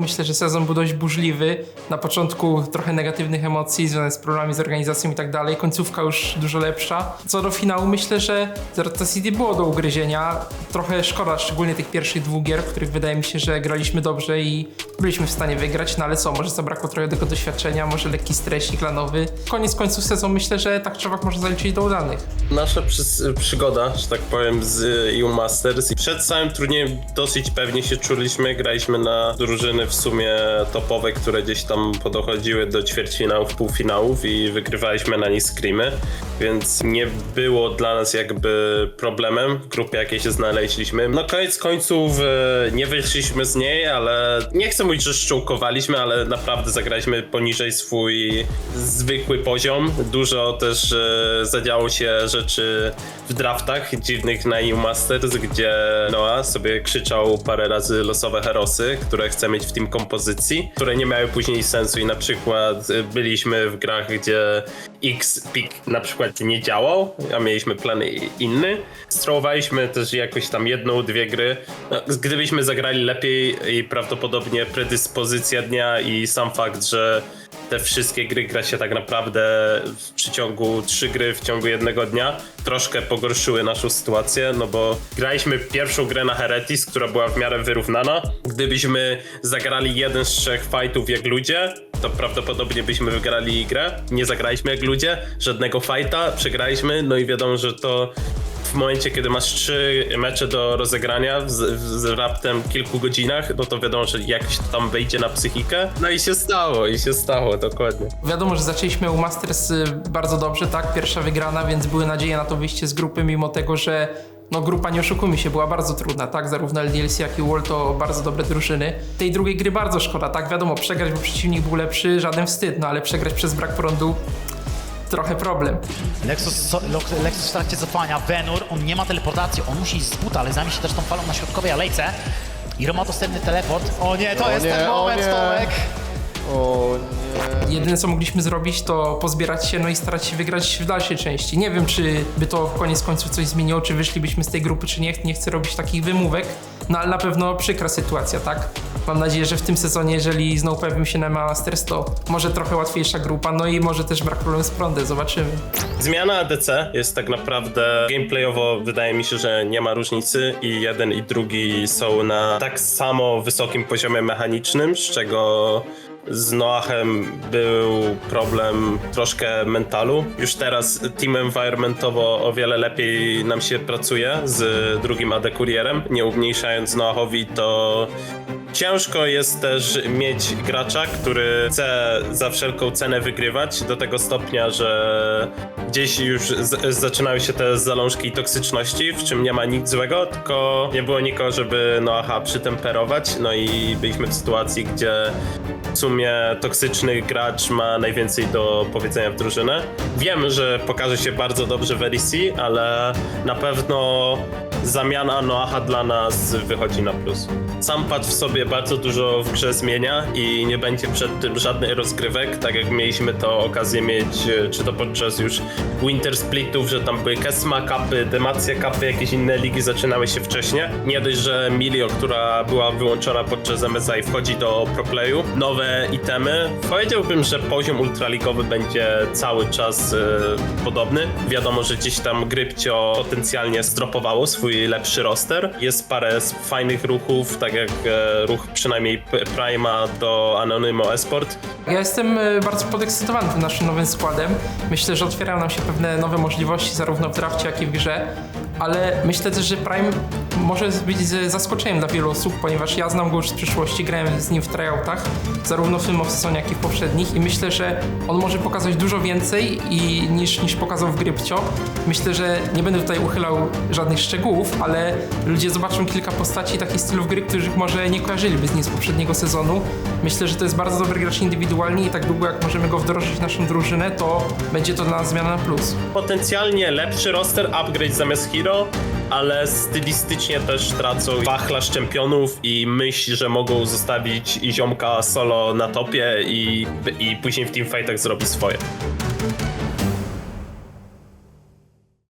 Myślę, że sezon był dość burzliwy. Na początku trochę negatywnych emocji związanych z problemami z organizacją i tak dalej. Końcówka już dużo lepsza. Co do finału, myślę, że Zarata City było do ugryzienia. Trochę szkoda, szczególnie tych pierwszych dwóch gier, w których wydaje mi się, że graliśmy dobrze i byliśmy w stanie wygrać. No ale co, może zabrakło trochę tego doświadczenia, może lekki stresik lanowy. Koniec końców sezon myślę, że tak Czowak może zaliczyć do udanych. Nasza przys- przygoda, że tak powiem, z EU Masters. Przed całym turniejem dosyć pewnie się czuliśmy. Graliśmy na drużyny w sumie topowe, które gdzieś tam podochodziły do ćwierćfinałów, półfinałów i wygrywaliśmy na nich screamy, więc nie było dla nas jakby problemem w grupie, jakiej się znaleźliśmy. No koniec końców e, nie wyszliśmy z niej, ale nie chcę mówić, że szczołkowaliśmy, ale naprawdę zagraliśmy poniżej swój zwykły poziom. Dużo też e, zadziało się rzeczy w draftach dziwnych na EU Masters, gdzie Noah sobie krzyczał parę razy losowe herosy, które chce mieć w tym kompozycji, które nie miały później sensu i na przykład e, byliśmy w grach, gdzie X pick na przykład nie działał, a mieliśmy plan inny. Strołowaliśmy też jakoś tam jedną, dwie gry. No, gdybyśmy zagrali lepiej i prawdopodobnie predyspozycja dnia i sam fakt, że te wszystkie gry gra się tak naprawdę w przeciągu trzy gry w ciągu jednego dnia, troszkę pogorszyły naszą sytuację, no bo graliśmy pierwszą grę na Heretis, która była w miarę wyrównana. Gdybyśmy zagrali jeden z trzech fightów jak ludzie, to prawdopodobnie byśmy wygrali grę. Nie zagraliśmy jak ludzie, żadnego fighta, przegraliśmy, no i wiadomo, że to w momencie, kiedy masz trzy mecze do rozegrania z, z raptem kilku godzinach, no to wiadomo, że jakoś to tam wejdzie na psychikę. No i się stało, i się stało, dokładnie. Wiadomo, że zaczęliśmy u Masters y, bardzo dobrze, tak? Pierwsza wygrana, więc były nadzieje na to wyjście z grupy, mimo tego, że no grupa, nie oszukujmy się, była bardzo trudna, tak? Zarówno LDLC, jak i World to bardzo dobre drużyny. Tej drugiej gry bardzo szkoda, tak? Wiadomo, przegrać, bo przeciwnik był lepszy, żaden wstyd, no ale przegrać przez brak prądu, trochę problem. Lexus, so, Lexus w trakcie cofania, Venur, on nie ma teleportacji, on musi iść z buta, ale zajmie się też tą falą na środkowej alejce. Iro ma dostępny teleport. O nie, to O jest nie, ten moment. Tomek! O nie. Jedyne co mogliśmy zrobić to pozbierać się no i starać się wygrać w dalszej części. Nie wiem czy by to w koniec końców coś zmieniło, czy wyszlibyśmy z tej grupy, czy nie. Nie chcę robić takich wymówek, no ale na pewno przykra sytuacja, tak? Mam nadzieję, że w tym sezonie, jeżeli znowu pojawimy się na Masters, to może trochę łatwiejsza grupa, no i może też brak problemu z prądem, zobaczymy. Zmiana ADC jest tak naprawdę gameplayowo, wydaje mi się, że nie ma różnicy i jeden i drugi są na tak samo wysokim poziomie mechanicznym, z czego z Noachem był problem troszkę mentalu. Już teraz team environmentowo o wiele lepiej nam się pracuje z drugim AD Kurierem. Nie umniejszając Noachowi, to Ciężko jest też mieć gracza, który chce za wszelką cenę wygrywać do tego stopnia, że gdzieś już zaczynają się te zalążki toksyczności, w czym nie ma nic złego, tylko nie było nikogo, żeby no aha, przytemperować, no i byliśmy w sytuacji, gdzie w sumie toksyczny gracz ma najwięcej do powiedzenia w drużynę. Wiem, że pokaże się bardzo dobrze w LEC, ale na pewno zamiana Noaha dla nas wychodzi na plus. Sam pad w sobie bardzo dużo w grze zmienia i nie będzie przed tym żadnych rozgrywek, tak jak mieliśmy to okazję mieć, e, czy to podczas już Winter Splitów, że tam były Kesma kapy, Demacja kapy, jakieś inne ligi zaczynały się wcześniej. Nie dość, że Milio, która była wyłączona podczas MSI wchodzi do proplayu, nowe itemy. Powiedziałbym, że poziom ultraligowy będzie cały czas e, podobny. Wiadomo, że gdzieś tam Grypcio potencjalnie zdropowało swój lepszy roster. Jest parę fajnych ruchów, tak jak e, ruch przynajmniej Prima do Anonymo Esport. Ja jestem e, bardzo podekscytowany tym naszym nowym składem. Myślę, że otwierają nam się pewne nowe możliwości zarówno w drafcie, jak i w grze. Ale myślę też, że Prime może być zaskoczeniem dla wielu osób, ponieważ ja znam go już z przyszłości, grałem z nim w tryoutach, zarówno w tym sezonie, jak i w poprzednich i myślę, że on może pokazać dużo więcej i, niż, niż pokazał w Grypcio. Myślę, że nie będę tutaj uchylał żadnych szczegółów, ale ludzie zobaczą kilka postaci takich stylów gry, których może nie kojarzyliby z nim z poprzedniego sezonu. Myślę, że to jest bardzo dobry gracz indywidualnie i tak długo jak możemy go wdrożyć w naszą drużynę, to będzie to dla nas zmiana na plus. Potencjalnie lepszy roster, upgrade zamiast Hero, ale stylistycznie też tracą wachlarz czempionów i myśl, że mogą zostawić ziomka solo na topie i, i później w teamfightach zrobi swoje.